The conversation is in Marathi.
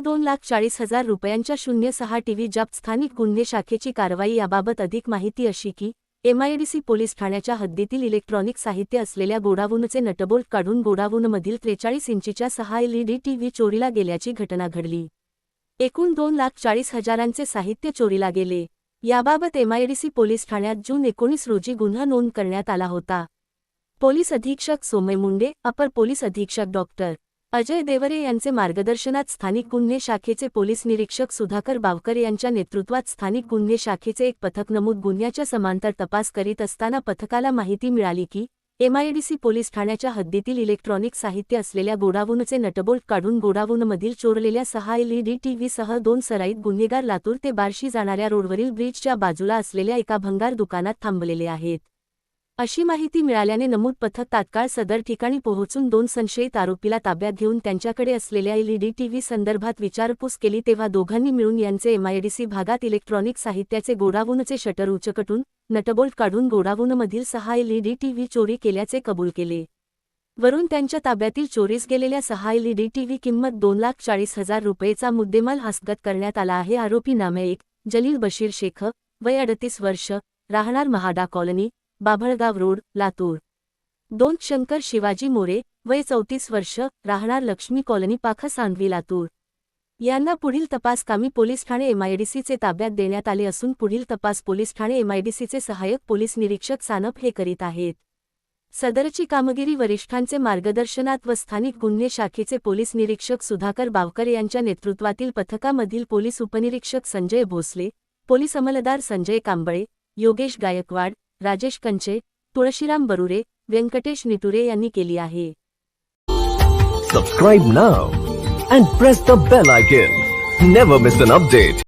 दोन लाख चाळीस हजार रुपयांच्या शून्य सहा टीव्ही जप्त स्थानिक गुन्हे शाखेची कारवाई याबाबत अधिक माहिती अशी की एमआयडीसी पोलीस ठाण्याच्या हद्दीतील इलेक्ट्रॉनिक साहित्य असलेल्या गोडावूनचे नटबोल्ट काढून गोडावूनमधील त्रेचाळीस इंचीच्या सहा एलईडी टीव्ही चोरीला गेल्याची घटना घडली. एकूण दोन लाख चाळीस हजारांचे साहित्य चोरीला गेले. याबाबत एमआयडीसी पोलीस ठाण्यात जून एकोणीस रोजी गुन्हा नोंद करण्यात आला होता. पोलीस अधीक्षक सोमय मुंडे अपर पोलीस अधीक्षक डॉक्टर अजय देवरे यांचे मार्गदर्शनात स्थानिक गुन्हे शाखेचे पोलीस निरीक्षक सुधाकर बावकर यांच्या नेतृत्वात स्थानिक गुन्हे शाखेचे एक पथक नमूद गुन्ह्याच्या समांतर तपास करीत असताना पथकाला माहिती मिळाली की एमआयडीसी पोलीस ठाण्याच्या हद्दीतील इलेक्ट्रॉनिक साहित्य असलेल्या गोडावूनचे नटबोल्ट काढून गोडावूनमधील चोरलेल्या सहा एलईडी टीव्हीसह दोन सराईत गुन्हेगार लातूर ते बार्शी जाणाऱ्या रोडवरील ब्रिजच्या बाजूला असलेल्या एका भंगार दुकानात थांबलेले आहेत. अशी माहिती मिळाल्याने नमूद पथक तात्काळ सदर ठिकाणी पोहोचून दोन संशयित आरोपीला ताब्यात घेऊन त्यांच्याकडे असलेल्या एलईडी टीव्ही संदर्भात विचारपूस केली तेव्हा दोघांनी मिळून यांचे एमआयडीसी भागात इलेक्ट्रॉनिक साहित्याचे गोडाऊनचे शटर उचकटून नटबोल्ट काढून गोडावूनमधील सहा एलईडी टीव्ही चोरी केल्याचे कबूल केले. वरून त्यांच्या ताब्यातील चोरीस गेलेल्या सहा एलईडी टीव्ही किंमत दोन लाख चाळीस हजार रुपयेचा मुद्देमाल हस्तगत करण्यात आला आहे. आरोपी नामे एक जलील बशीर शेख वय अडतीस वर्ष राहणार महाडा कॉलनी बाभळगाव रोड लातूर. दोन शंकर शिवाजी मोरे वय चौतीस वर्ष राहणार लक्ष्मी कॉलनी पाख सांडवी लातूर. यांना पुढील तपास कामी पोलीस ठाणे एमआयडीसीचे ताब्यात देण्यात आले असून पुढील तपास पोलीस ठाणे एमआयडीसीचे सहाय्यक पोलीस निरीक्षक सानप हे करीत आहेत. सदरची कामगिरी वरिष्ठांचे मार्गदर्शनात व स्थानिक गुन्हे शाखेचे पोलीस निरीक्षक सुधाकर बावकर यांच्या नेतृत्वातील पथकामधील पोलीस उपनिरीक्षक संजय भोसले पोलीस अंमलदार संजय कांबळे योगेश गायकवाड राजेश कंचे तुळशीराम बरुरे व्यंकटेश नितुरे यांनी केली आहे. Subscribe now and press the bell I never miss an update